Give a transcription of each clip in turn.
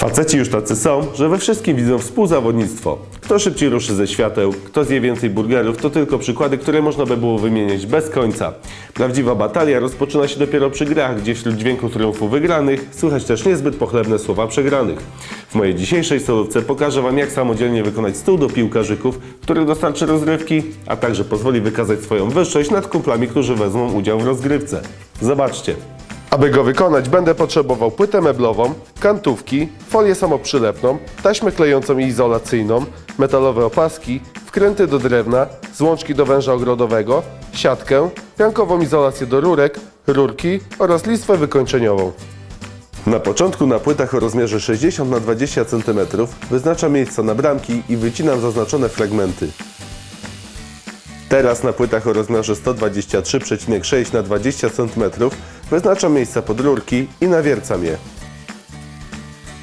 Faceci już tacy są, że we wszystkim widzą współzawodnictwo. Kto szybciej ruszy ze świateł, kto zje więcej burgerów, to tylko przykłady, które można by było wymieniać bez końca. Prawdziwa batalia rozpoczyna się dopiero przy grach, gdzie wśród dźwięku triumfu wygranych słychać też niezbyt pochlebne słowa przegranych. W mojej dzisiejszej solówce pokażę Wam, jak samodzielnie wykonać stół do piłkarzyków, który dostarczy rozrywki, a także pozwoli wykazać swoją wyższość nad kumplami, którzy wezmą udział w rozgrywce. Zobaczcie. Aby go wykonać, będę potrzebował płytę meblową, kantówki, folię samoprzylepną, taśmę klejącą i izolacyjną, metalowe opaski, wkręty do drewna, złączki do węża ogrodowego, siatkę, piankową izolację do rurek, rurki oraz listwę wykończeniową. Na początku na płytach o rozmiarze 60 na 20 cm wyznaczam miejsca na bramki i wycinam zaznaczone fragmenty. Teraz na płytach o rozmiarze 123,6 na 20 cm wyznaczam miejsca pod rurki i nawiercam je.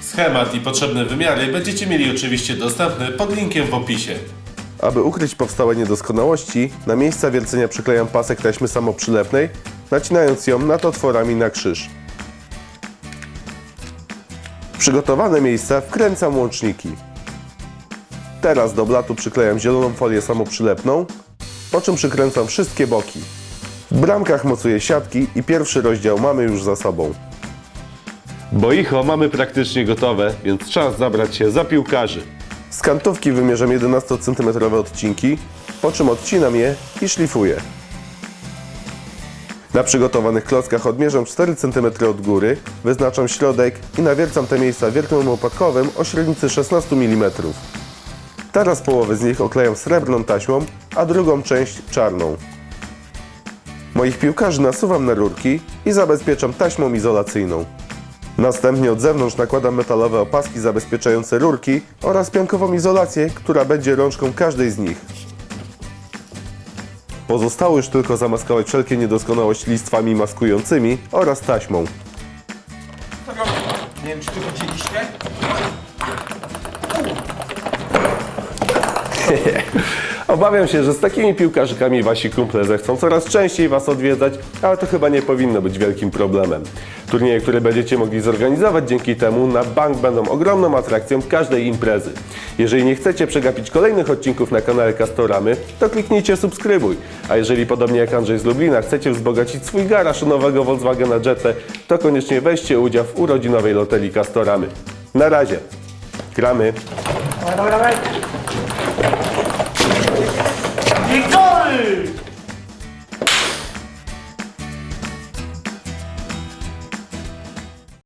Schemat i potrzebne wymiary będziecie mieli oczywiście dostępny pod linkiem w opisie. Aby ukryć powstałe niedoskonałości, na miejsca wiercenia przyklejam pasek taśmy samoprzylepnej, nacinając ją nad otworami na krzyż. W przygotowane miejsca wkręcam łączniki. Teraz do blatu przyklejam zieloną folię samoprzylepną, po czym przykręcam wszystkie boki. W bramkach mocuję siatki i pierwszy rozdział mamy już za sobą. Boicho mamy praktycznie gotowe, więc czas zabrać się za piłkarzy. Z kantówki wymierzam 11 cm odcinki, po czym odcinam je i szlifuję. Na przygotowanych klockach odmierzam 4 cm od góry, wyznaczam środek i nawiercam te miejsca wiertłem opatkowym o średnicy 16 mm. Teraz połowę z nich oklejam srebrną taśmą, a drugą część czarną. Moich piłkarzy nasuwam na rurki i zabezpieczam taśmą izolacyjną. Następnie od zewnątrz nakładam metalowe opaski zabezpieczające rurki oraz piankową izolację, która będzie rączką każdej z nich. Pozostało już tylko zamaskować wszelkie niedoskonałości listwami maskującymi oraz taśmą. Nie wiem, czy tu widzieliście? Obawiam się, że z takimi piłkarzykami wasi kumple zechcą coraz częściej was odwiedzać, ale to chyba nie powinno być wielkim problemem. Turnieje, które będziecie mogli zorganizować dzięki temu na bank będą ogromną atrakcją każdej imprezy. Jeżeli nie chcecie przegapić kolejnych odcinków na kanale Castoramy, to kliknijcie subskrybuj. A jeżeli podobnie jak Andrzej z Lublina chcecie wzbogacić swój garaż nowego Volkswagena Jettę, to koniecznie weźcie udział w urodzinowej loterii Castoramy. Na razie. Gramy. Dawaj, dawaj. victoire